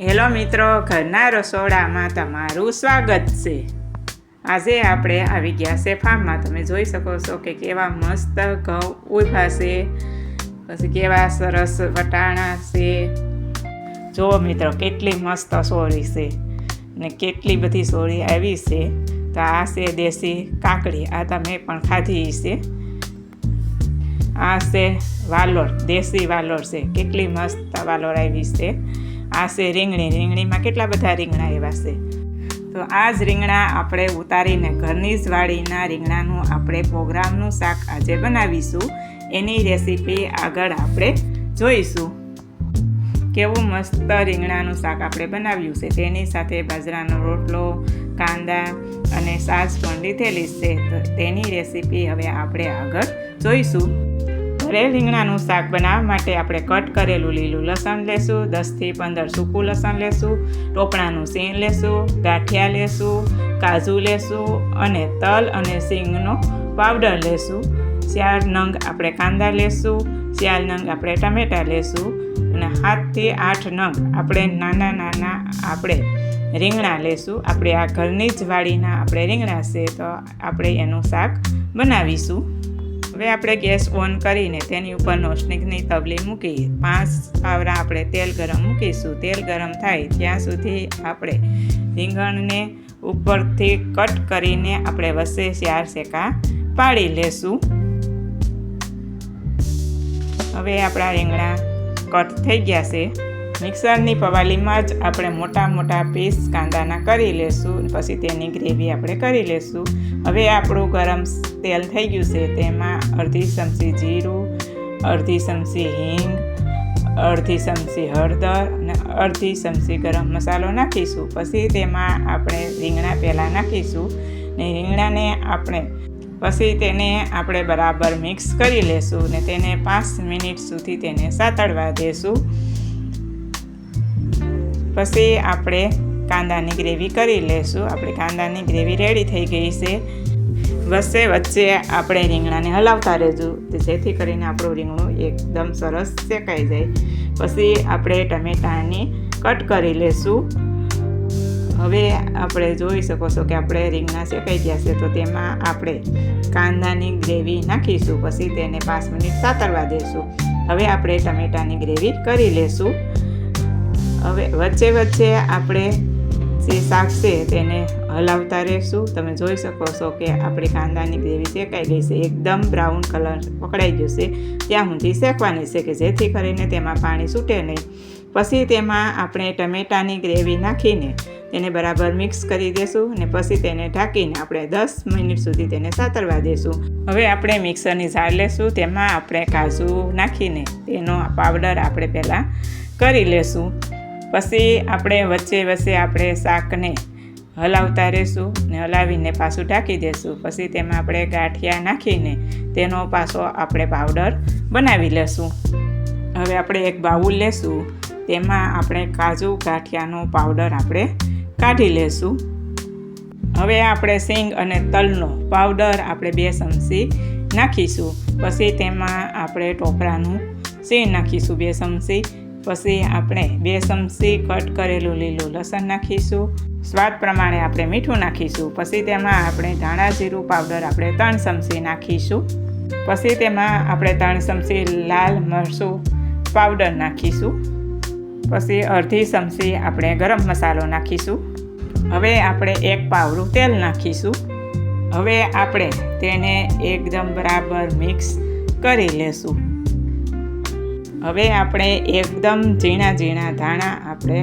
Hello મિત્રો ઘરના રસોડામાં તમારું સ્વાગત છે. આજે આપણે આવી ગયા છે ફાર્મમાં. તમે જોઈ શકો છો કે કેવા મસ્ત ઘઉં ઊભા છે, પછી કેવા સરસ વટાણા છે. જુઓ મિત્રો, કેટલી મસ્ત સોળી છે ને કેટલી બધી સોળી આવી છે. તો આ છે દેશી કાકડી, આ તમે પણ ખાધી છે આ છે વાલોર, દેશી વાલોર છે. કેટલી મસ્ત વાલોર આવી છે. આ છે રીંગણી. રીંગણીમાં કેટલા બધા રીંગણા એવા છે? તો આ જ રીંગણા આપણે ઉતારીને ઘરની જ વાડીના રીંગણાનું આપણે પ્રોગ્રામનું શાક આજે બનાવીશું. એની રેસીપી આગળ આપણે જોઈશું. કેવું મસ્ત રીંગણાનું શાક આપણે બનાવ્યું છે. તેની સાથે બાજરાનો રોટલો, કાંદા અને સાસ પણ લીધેલી છે. તો તેની રેસીપી હવે આપણે આગળ જોઈશું. ઘરે રીંગણાનું શાક બનાવવા માટે આપણે કટ કરેલું લીલું લસણ લેશું, દસથી પંદર સૂકું લસણ લેશું, ટોપણાનું સીણ લેશું, ગાંઠિયા લેશું, કાજુ લેશું અને તલ અને સિંગનો પાવડર લેશું. ચાર નંગ આપણે કાંદા લેશું ચાર નંગ આપણે ટમેટાં લેશું અને સાતથી આઠ નંગ આપણે નાના નાના આપણે રીંગણા લેશું. આપણે આ ઘરની જ વાડીના આપણે રીંગણા છે તો આપણે એનું શાક બનાવીશું. હવે આપણે ગેસ ઓન કરીને તેની ઉપર નોસ્ટિકની તબલી મૂકી પાંચ પાવરા આપણે તેલ ગરમ મૂકીશું. તેલ ગરમ થાય ત્યાં સુધી આપણે રીંગણને ઉપરથી કટ કરીને આપણે વચ્ચે ચાર શેકા પાડી લેશું. હવે આપણા રીંગણા કટ થઈ ગયા છે. મિક્સરની પવાલીમાં જ આપણે મોટા મોટા પીસ કાંદાના કરી લેશું પછી તેની ગ્રેવી આપણે કરી લેશું. હવે આપણું ગરમ તેલ થઈ ગયું છે. તેમાં અડધી ચમચી જીરું, અડધી ચમચી હિંગ, અડધી ચમચી હળદર અને અડધી ચમચી ગરમ મસાલો નાખીશું. પછી તેમાં આપણે રીંગણા પહેલાં નાખીશું ને રીંગણાને આપણે પછી તેને આપણે બરાબર મિક્સ કરી લેશું ને તેને પાંચ મિનિટ સુધી તેને સાતળવા દેશું. પછી આપણે કાંદાની ગ્રેવી કરી લેશું. આપણે કાંદાની ગ્રેવી રેડી થઈ ગઈ છે. વચ્ચે વચ્ચે આપણે રીંગણાને હલાવતા રહેશું જેથી કરીને આપણું રીંગણું એકદમ સરસ શેકાઈ જાય. પછી આપણે ટમેટાને કટ કરી લેશું. હવે આપણે જોઈ શકો છો કે આપણે રીંગણા શેકાઈ ગયા છે, તો તેમાં આપણે કાંદાની ગ્રેવી નાખીશું. પછી તેને પાંચ મિનિટ સાતરવા દઈશું હવે આપણે ટમેટાની ગ્રેવી કરી લેશું. હવે વચ્ચે વચ્ચે આપણે જે શાક છે તેને હલાવતા રહેશું. તમે જોઈ શકો છો કે આપણી કાંદાની ગ્રેવી શેકાઈ ગઈ છે. એકદમ બ્રાઉન કલર પકડાઈ ગયો છે ત્યાં સુધી શેકવાની છે કે જેથી કરીને તેમાં પાણી છૂટે નહીં. પછી તેમાં આપણે ટમેટાની ગ્રેવી નાખીને તેને બરાબર મિક્સ કરી દેશું અને પછી તેને ઢાંકીને આપણે દસ મિનિટ સુધી તેને સાતરવા દેશું. હવે આપણે મિક્સરની ઝાડ લેશું. તેમાં આપણે કાજુ નાખીને તેનો પાવડર આપણે પહેલાં કરી લેશું. પછી આપણે વચ્ચે વચ્ચે આપણે શાકને હલાવતા રહેશું ને હલાવીને પાછું ઢાંકી દઈશું પછી તેમાં આપણે ગાંઠિયા નાખીને તેનો પાછો આપણે પાવડર બનાવી લેશું. હવે આપણે એક બાઉલ લેશું. તેમાં આપણે કાજુ ગાંઠિયાનો પાવડર આપણે કાઢી લેશું. હવે આપણે સિંગ અને તલનો પાવડર આપણે બે ચમચી નાખીશું. પછી તેમાં આપણે ટોપરાનું સિંગ નાખીશું બે ચમચી. પછી આપણે બે ચમચી કટ કરેલું લીલું લસણ નાખીશું. સ્વાદ પ્રમાણે આપણે મીઠું નાખીશું. પછી તેમાં આપણે ધાણા જીરું પાવડર આપણે ત્રણ ચમચી નાખીશું. પછી તેમાં આપણે ત્રણ ચમચી લાલ મરચું પાવડર નાખીશું. પછી અડધી ચમચી આપણે ગરમ મસાલો નાખીશું. હવે આપણે એક પાવડું તેલ નાખીશું. હવે આપણે તેને એકદમ બરાબર મિક્સ કરી લેશું. હવે આપણે એકદમ ઝીણા ઝીણા ધાણા આપણે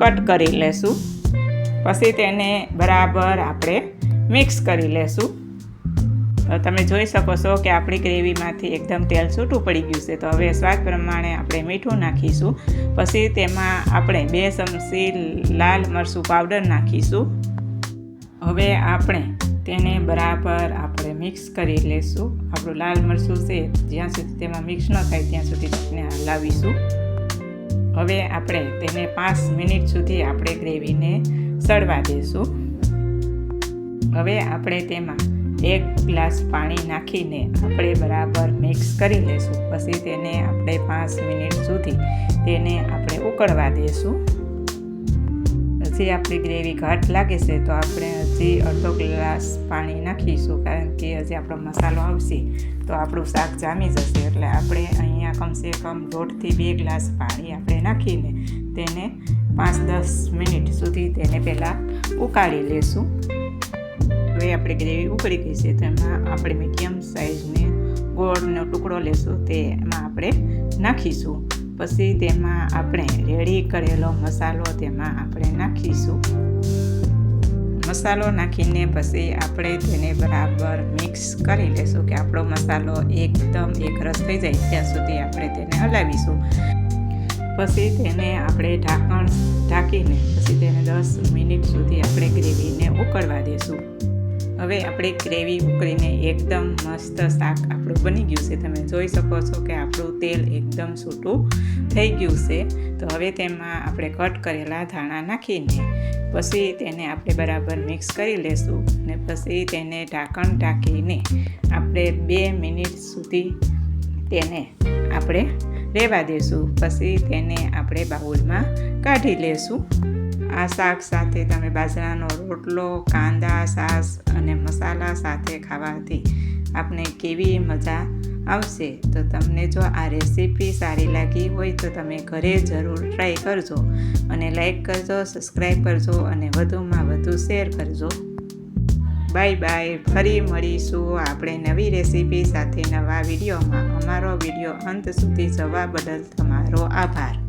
કટ કરી લેશું. પછી તેને બરાબર આપણે મિક્સ કરી લેશું. તમે જોઈ શકો છો કે આપણી ગ્રેવીમાંથી એકદમ તેલ છૂટું પડી ગયું છે. તો હવે સ્વાદ પ્રમાણે આપણે મીઠું નાખીશું. પછી તેમાં આપણે બે ચમચી લાલ મરચું પાવડર નાખીશું. હવે આપણે તેને બરાબર આપણે મિક્સ કરી લઈશું આપણું લાલ મરચું છે, જ્યાં સુધી તેમાં મિક્સ ન થાય ત્યાં સુધી તેને હલાવીશું. હવે આપણે તેને પાંચ મિનિટ સુધી આપણે ગ્રેવીને સળવા દઈશું હવે આપણે તેમાં એક ગ્લાસ પાણી નાખીને આપણે બરાબર મિક્સ કરી લઈશું પછી તેને આપણે પાંચ મિનિટ સુધી તેને આપણે ઉકળવા દઈશું હજી આપણી ગ્રેવી ઘાટ લાગે છે, તો આપણે હજી અડધો ગ્લાસ પાણી નાખીશું, કારણ કે હજી આપણો મસાલો આવશે. તો આપણું શાક જામી જશે, એટલે આપણે અહીંયા કમસે કમ દોઢથી બે ગ્લાસ પાણી આપણે નાખીને તેને પાંચ દસ મિનિટ સુધી તેને પહેલાં ઉકાળી લેશું. હવે આપણી ગ્રેવી ઉકળી ગઈ છે, તો એમાં આપણે મીડિયમ સાઇઝને ગોળનો ટુકડો લેશું, તે એમાં આપણે નાખીશું. પછી તેમાં આપણે રેડી કરેલો મસાલો તેમાં આપણે નાખીશું. મસાલો નાખીને પછી આપણે તેને બરાબર મિક્સ કરી લેશું કે આપણો મસાલો એકદમ એકરસ થઈ જાય ત્યાં સુધી આપણે તેને હલાવીશું. પછી તેને આપણે ઢાંકણ ઢાંકીને, પછી તેને દસ મિનિટ સુધી આપણે ગ્રેવીને ઉકળવા દેશું. હવે આપણે ગ્રેવી ઉકળીને એકદમ મસ્ત શાક આપણું બની ગયું છે. તમે જોઈ શકો છો કે આપણું તેલ એકદમ છૂટું થઈ ગયું છે. તો હવે તેમાં આપણે કટ કરેલા ધાણા નાખીને પછી તેને આપણે બરાબર મિક્સ કરી લેશું ને પછી તેને ઢાંકણ ઢાંકીને આપણે બે મિનિટ સુધી તેને આપણે રહેવા દેશું. પછી તેને આપણે બાઉલમાં કાઢી લેશું. આ શાક સાથે તમે બાજરાનો રોટલો, કાંદા સાસ અને મસાલા સાથે ખાવાથી આપને કેવી મજા આવશે? તો તમને જો આ રેસીપી સારી લાગી હોય તો તમે ઘરે જરૂર ટ્રાય કરજો અને લાઈક કરજો સબસ્ક્રાઈબ કરજો અને વધુમાં વધુ શેર કરજો. બાય બાય ફરી મળીશું આપણે નવી રેસીપી સાથે નવા વિડીયોમાં. અમારો વીડિયો અંત સુધી જવા બદલ તમારો આભાર.